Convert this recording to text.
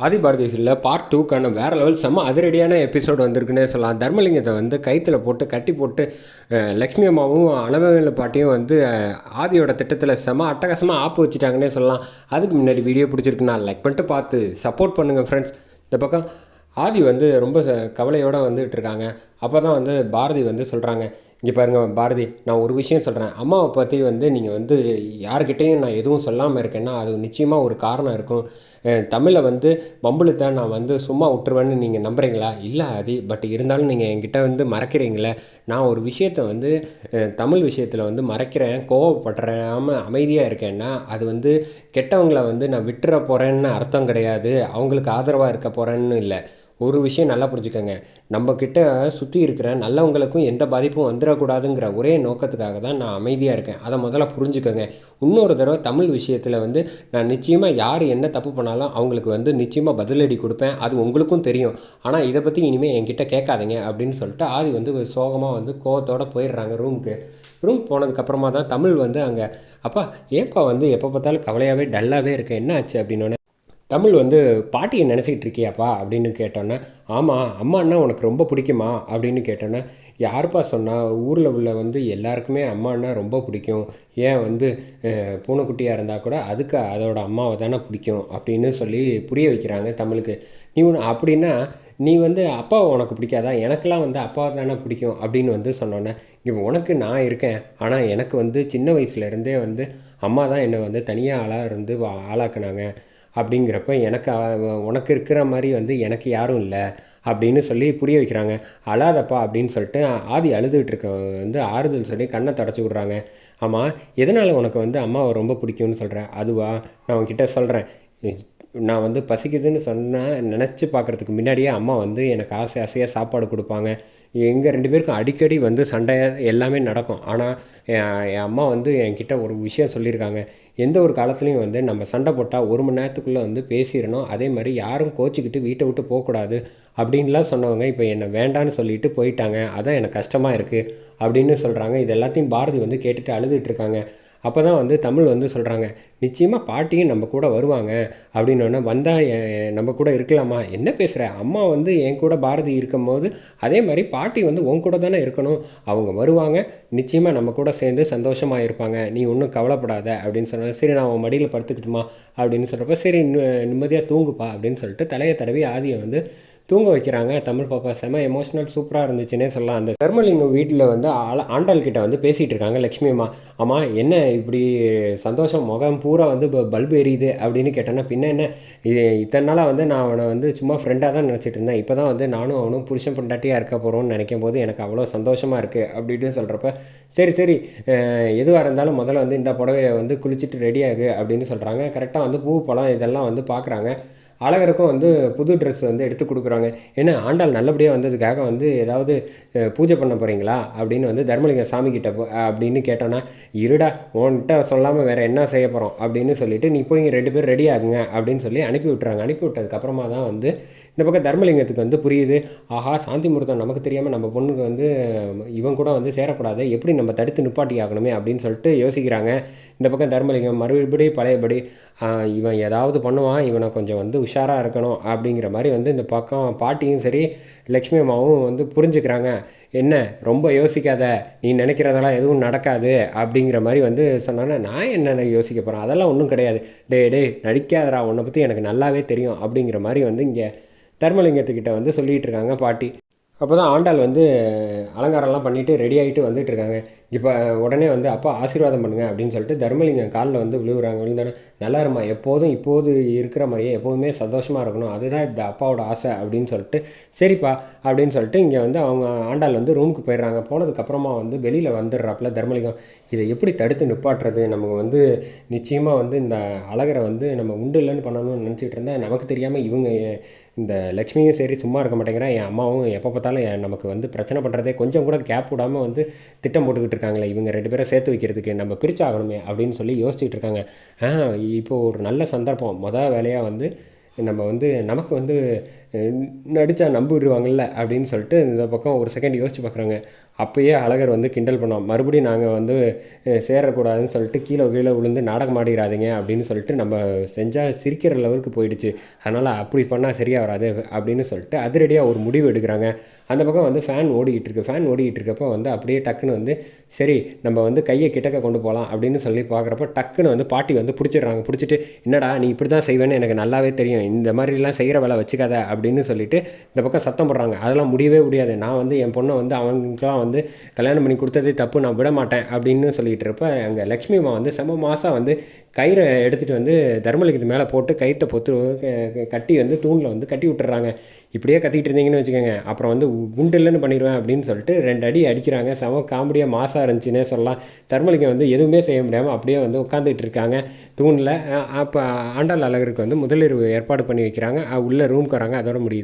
ஆதி பாரதியில் part டூக்கான வேறு level செம்ம அதிரடியான எபிசோடு வந்திருக்குன்னே சொல்லலாம். தர்மலிங்கத்தை வந்து கைத்தில் போட்டு கட்டி போட்டு லக்ஷ்மி அம்மாவும் அனவேல பாட்டியும் வந்து ஆதியோட திட்டத்தில் செம்ம அட்டகாசமாக ஆப்பு வச்சுட்டாங்கன்னே சொல்லலாம். அதுக்கு முன்னாடி வீடியோ பிடிச்சிருக்குன்னா லைக் பண்ணிட்டு பார்த்து சப்போர்ட் பண்ணுங்கள் ஃப்ரெண்ட்ஸ் இந்த பக்கம் ஆதி வந்து ரொம்ப ச- வந்துகிட்டு இருக்காங்க. அப்போ தான் வந்து பாரதி வந்து சொல்கிறாங்க இங்கே பாருங்க பாரதி நான் ஒரு விஷயம் சொல்கிறேன் அம்மாவை பற்றி வந்து நீங்கள் வந்து யார்கிட்டேயும் நான் எதுவும் சொல்லாமல் இருக்கேன்னா அது நிச்சயமாக ஒரு காரணம் இருக்கும். தமிழை வந்து பம்புளு தான் நான் வந்து சும்மா விட்டுருவேன்னு நீங்கள் நம்புறீங்களா? இல்லை அது பட் இருந்தாலும் நீங்கள் என்கிட்ட வந்து மறக்கிறீங்களே. நான் ஒரு விஷயத்தை வந்து தமிழ் விஷயத்தில் வந்து மறைக்கிறேன் கோவப்படுறாமல் அமைதியாக இருக்கேன்னா அது வந்து கெட்டவங்களை வந்து நான் விட்டுற போகிறேன்னு அர்த்தம் கிடையாது. அவங்களுக்கு ஆதரவாக இருக்க போகிறேன்னு இல்லை. ஒரு விஷயம் நல்லா புரிஞ்சுக்கோங்க. நம்மக்கிட்ட சுற்றி இருக்கிற நல்லவங்களுக்கும் எந்த பாதிப்பும் வந்துடக்கூடாதுங்கிற ஒரே நோக்கத்துக்காக தான் நான் அமைதியாக இருக்கேன். அதை முதல்ல புரிஞ்சுக்கோங்க. இன்னொரு தடவை தமிழ் விஷயத்தில் வந்து நான் நிச்சயமாக யார் என்ன தப்பு பண்ணாலும் அவங்களுக்கு வந்து நிச்சயமாக பதிலடி கொடுப்பேன். அது உங்களுக்கும் தெரியும். ஆனால் இதை பற்றி இனிமேல் என்கிட்ட கேட்காதீங்க அப்படின்னு சொல்லிட்டு ஆதி வந்து சோகமாக வந்து கோவத்தோடு போயிடுறாங்க ரூமுக்கு. ரூம் போனதுக்கப்புறமா தான் தமிழ் வந்து அங்கே அப்பா ஏப்பா வந்து எப்போ பார்த்தாலும் கவலையாகவே டல்லாகவே இருக்கேன் என்ன ஆச்சு? அப்படின்னோடனே தமிழ் வந்து பாட்டியை நினச்சிக்கிட்டு இருக்கியாப்பா அப்படின்னு கேட்டோன்னே ஆமாம் அம்மான்னா உனக்கு ரொம்ப பிடிக்குமா? அப்படின்னு கேட்டோன்னே யாருப்பா சொன்னால் ஊரில் உள்ள வந்து எல்லாருக்குமே அம்மான்னா ரொம்ப பிடிக்கும். ஏன் வந்து பூனைக்குட்டியாக இருந்தால் கூட அதுக்கு அதோட அம்மாவை தானே பிடிக்கும். அப்படின்னு சொல்லி புரிய வைக்கிறாங்க தமிழுக்கு. நீ ஒன்று அப்படின்னா நீ வந்து அப்பாவை உனக்கு பிடிக்காதா? எனக்கெல்லாம் வந்து அப்பாவை தானே பிடிக்கும். அப்படின்னு வந்து சொன்னோன்னே இப்போ உனக்கு நான் இருக்கேன். ஆனால் எனக்கு வந்து சின்ன வயசுலேருந்தே வந்து அம்மா தான் என்னை வந்து தனியாக ஆளாக இருந்து வா- ஆளாக்குனாங்க. அப்படிங்கிறப்ப எனக்கு உனக்கு இருக்கிற மாதிரி வந்து எனக்கு யாரும் இல்லை அப்படின்னு சொல்லி புரிய வைக்கிறாங்க. அழாதப்பா அப்படின்னு சொல்லிட்டு ஆதி அழுதுகிட்டு இருக்க வந்து ஆறுதல் சொல்லி கண்ணை தொடச்சி விட்றாங்க. ஆமாம் எதனால் உனக்கு வந்து அம்மாவை ரொம்ப பிடிக்கும்னு சொல்கிறேன் அதுவா? நான் உங்ககிட்ட சொல்கிறேன் நான் வந்து பசிக்குதுன்னு சொன்னால் நினச்சி பார்க்குறதுக்கு முன்னாடியே அம்மா வந்து எனக்கு ஆசை ஆசையாக சாப்பாடு கொடுப்பாங்க. எங்கள் ரெண்டு பேருக்கும் அடிக்கடி வந்து சண்டை எல்லாமே நடக்கும். ஆனால் என் அம்மா வந்து என்கிட்ட ஒரு விஷயம் சொல்லியிருக்காங்க. எந்த ஒரு காலத்துலேயும் வந்து நம்ம சண்டை போட்டால் ஒரு மணி நேரத்துக்குள்ளே வந்து பேசிடணும். அதே மாதிரி யாரும் கோச்சிக்கிட்டு வீட்டை விட்டு போகக்கூடாது அப்படின்லாம் சொன்னவங்க இப்போ என்னை வேண்டான்னு சொல்லிட்டு போயிட்டாங்க. அதான் எனக்கு கஷ்டமாக இருக்குது அப்படின்னு சொல்கிறாங்க இது எல்லாத்தையும் பாரதி வந்து கேட்டுட்டு அழுதுகிட்ருக்காங்க இருக்காங்க. அப்போ தான் வந்து தமிழ் வந்து சொல்கிறாங்க நிச்சயமாக பாட்டியும் நம்ம கூட வருவாங்க அப்படின்னோடனே வந்தால் நம்ம கூட இருக்கலாமா? என்ன பேசுகிற அம்மா வந்து என் கூட பாரதி இருக்கும்போது அதே மாதிரி பாட்டி வந்து உன் கூட தானே இருக்கணும். அவங்க வருவாங்க நிச்சயமாக நம்ம கூட சேர்ந்து சந்தோஷமாக இருப்பாங்க. நீ ஒன்றும் கவலைப்படாத அப்படின்னு சொன்னா சரி நான் உன் மடியில் படுத்துக்கிட்டுமா? அப்படின்னு சொல்கிறப்ப சரி நிம்மதியாக தூங்குப்பா அப்படின்னு சொல்லிட்டு தலையை தடவி ஆதியை வந்து தூங்க வைக்கிறாங்க. தமிழ் பாப்பா செம எமோஷனல் சூப்பராக இருந்துச்சுன்னே சொல்லலாம். அந்த தர்மலிங்கம் வீட்டில் வந்து ஆள ஆண்டாள் கிட்ட வந்து பேசிகிட்டு இருக்காங்க. லக்ஷ்மி அம்மா அம்மா என்ன இப்படி சந்தோஷம்? முகம் பூரா வந்து பல்பு எரியுது. அப்படின்னு கேட்டேன்னா பின்ன என்ன? இது இத்தனை நாளாக வந்து நான் அவனை வந்து சும்மா ஃப்ரெண்டாக தான் நினச்சிட்டு இருந்தேன். இப்போ தான் வந்து நானும் அவனும் புருஷன் பொண்டாட்டியாக இருக்க போகிறோம்னு நினைக்கும் போது எனக்கு அவ்வளோ சந்தோஷமாக இருக்குது அப்படின்னு சொல்கிறப்ப சரி சரி. எதுவாக இருந்தாலும் முதல்ல வந்து இந்த புடவையை வந்து குளிச்சுட்டு ரெடி ஆகு. அப்படின்னு சொல்கிறாங்க கரெக்டாக வந்து பூ பழம் இதெல்லாம் வந்து பார்க்குறாங்க அழகருக்கும் வந்து புது ட்ரெஸ் வந்து எடுத்து கொடுக்குறாங்க. ஏன்னா ஆண்டாள் நல்லபடியாக வந்ததுக்காக வந்து ஏதாவது பூஜை பண்ண போகிறீங்களா அப்படின்னு வந்து தர்மலிங்க சாமி கிட்ட போ அப்படின்னு கேட்டோன்னா இருடா உன்கிட்ட சொல்லாமல் வேறு என்ன செய்ய போகிறோம் அப்படின்னு சொல்லிட்டு நீ போய் ரெண்டு பேரும் ரெடி ஆகுங்க அப்படின்னு சொல்லி அனுப்பி விட்டுறாங்க. அனுப்பி விட்டதுக்கப்புறமா தான் வந்து இந்த பக்கம் தர்மலிங்கத்துக்கு வந்து புரியுது. ஆஹா சாந்தி முகூர்த்தம் நமக்கு தெரியாமல் நம்ம பொண்ணுக்கு வந்து இவன் கூட வந்து சேரக்கூடாது. எப்படி நம்ம தடுத்து நிப்பாட்டி ஆகணுமே அப்படின்னு சொல்லிட்டு யோசிக்கிறாங்க. இந்த பக்கம் தர்மலிங்கம் மறுபடி பழையபடி இவன் ஏதாவது பண்ணுவான். இவனை கொஞ்சம் வந்து உஷாராக இருக்கணும். அப்படிங்கிற மாதிரி வந்து இந்த பக்கம் பாட்டியும் சரி லக்ஷ்மி அம்மாவும் வந்து புரிஞ்சுக்கிறாங்க. என்ன? ரொம்ப யோசிக்காத. நீ நினைக்கிறதெல்லாம் எதுவும் நடக்காது. அப்படிங்கிற மாதிரி வந்து சொன்னானே நான் என்ன யோசிக்க போகிறேன் அதெல்லாம் ஒன்றும் கிடையாது. டே டே நடிக்காதடா. உன்னை பற்றி எனக்கு நல்லாவே தெரியும். அப்படிங்கிற மாதிரி வந்து இங்கே தர்மலிங்கத்துக்கிட்ட வந்து சொல்லிகிட்டு இருக்காங்க பாட்டி. அப்போ தான் ஆண்டாள் வந்து அலங்காரம்லாம் பண்ணிட்டு ரெடி ஆகிட்டு வந்துட்டு இருக்காங்க இப்போ உடனே வந்து அப்பா ஆசீர்வாதம் பண்ணுங்க அப்படின்னு சொல்லிட்டு தர்மலிங்கம் காலில் வந்து விழுவுறாங்க. விழுந்தோடனே நல்லா இருமா எப்போதும் இப்போது இருக்கிற மாதிரியே எப்போதுமே சந்தோஷமாக இருக்கணும். அதுதான் இந்த அப்பாவோட ஆசை அப்படின்னு சொல்லிட்டு சரிப்பா அப்படின்னு சொல்லிட்டு இங்கே வந்து அவங்க ஆண்டாள் வந்து ரூமுக்கு போயிடுறாங்க. போனதுக்கப்புறமா வந்து வெளியில் வந்துடுறாப்புல தர்மலிங்கம். இதை எப்படி தடுத்து நிப்பாட்டுறது? நமக்கு வந்து நிச்சயமாக வந்து இந்த அழகரை வந்து நம்ம உண்டு இல்லைன்னு பண்ணணும்னு நினச்சிட்டு இருந்தேன். நமக்கு தெரியாமல் இவங்க இந்த லக்ஷ்மியும் சரி சும்மா இருக்க மாட்டேங்கிறேன். என் அம்மாவும் எப்போ பார்த்தாலும் நமக்கு வந்து பிரச்சனை பண்ணுறதே கொஞ்சம் கூட கேப் விடாமல் வந்து திட்டம் போட்டுக்கிட்டு இருக்காங்களே இவங்க ரெண்டு பேரை சேர்த்து வைக்கிறதுக்கு நம்ம பிரிச்சாகணுமே அப்படின்னு சொல்லி யோசிச்சுட்டு இருக்காங்க. ஆ இப்போது ஒரு நல்ல சந்தர்ப்பம். மொதல் வேலையாக வந்து நம்ம வந்து நமக்கு வந்து நடித்தா நம்பிடுவாங்கள்ல அப்படின்னு சொல்லிட்டு இந்த பக்கம் ஒரு செகண்ட் யோசிச்சு பார்க்குறாங்க அப்போயே அழகர் வந்து கிண்டல் பண்ணோம் மறுபடியும் நாங்கள் வந்து சேரக்கூடாதுன்னு சொல்லிட்டு கீழே கீழே விழுந்து நாடகம் ஆடிடாதீங்க அப்படின்னு சொல்லிட்டு நம்ம செஞ்சால் சிரிக்கிற லெவலுக்கு போயிடுச்சு. அதனால் அப்படி பண்ணால் சரியாக வராது அப்படின்னு சொல்லிட்டு அதிரடியாக ஒரு முடிவு எடுக்கிறாங்க. அந்த பக்கம் வந்து ஃபேன் ஓடிக்கிட்டு இருக்கு ஃபேன் ஓடிக்கிட்டு இருக்கப்போ வந்து அப்படியே டக்குன்னு வந்து சரி நம்ம வந்து கையை கிட்டக்க கொண்டு போகலாம் அப்படின்னு சொல்லி பார்க்குறப்ப டக்குன்னு வந்து பாட்டி வந்து பிடிச்சிடுறாங்க. பிடிச்சிட்டு என்னடா நீ இப்படி தான் செய்வேன்னு எனக்கு நல்லாவே தெரியும். இந்த மாதிரிலாம் செய்கிற வேலை வச்சுக்காத அப்படின்னு சொல்லிட்டு இந்த பக்கம் சத்தம் போடுறாங்க. அதெல்லாம் முடியவே முடியாது. நான் வந்து என் பொண்ணை வந்து அவங்களுக்குலாம் வந்து கல்யாணம் பண்ணி கொடுத்ததே தப்பு. நான் விட மாட்டேன் அப்படின்னு சொல்லிட்டு இருப்ப அங்கே லக்ஷ்மி அம்மா வந்து செம மாதம் வந்து கயிறை எடுத்துகிட்டு வந்து தர்மலிங்கத்து மேலே போட்டு கயிற்றை பொத்து கட்டி வந்து தூணில் வந்து கட்டி விட்டுறாங்க. இப்படியே கத்திக்கிட்டு இருந்தீங்கன்னு வச்சுக்கோங்க. அப்புறம் வந்து குண்டில்னு பண்ணிடுவேன் அப்படின்னு சொல்லிட்டு ரெண்டு அடி அடிக்கிறாங்க. செம காமெடியாக மாசாக இருந்துச்சுன்னே சொல்லலாம். தர்மலிங்கம் வந்து எதுவுமே செய்ய முடியாமல் அப்படியே வந்து உட்காந்துட்டு இருக்காங்க. தூணில் அப்போ ஆண்டாள் அழகருக்கு வந்து முதலிரவு ஏற்பாடு பண்ணி வைக்கிறாங்க. உள்ளே ரூம்க்கு வராங்க. அதோட முடியுது.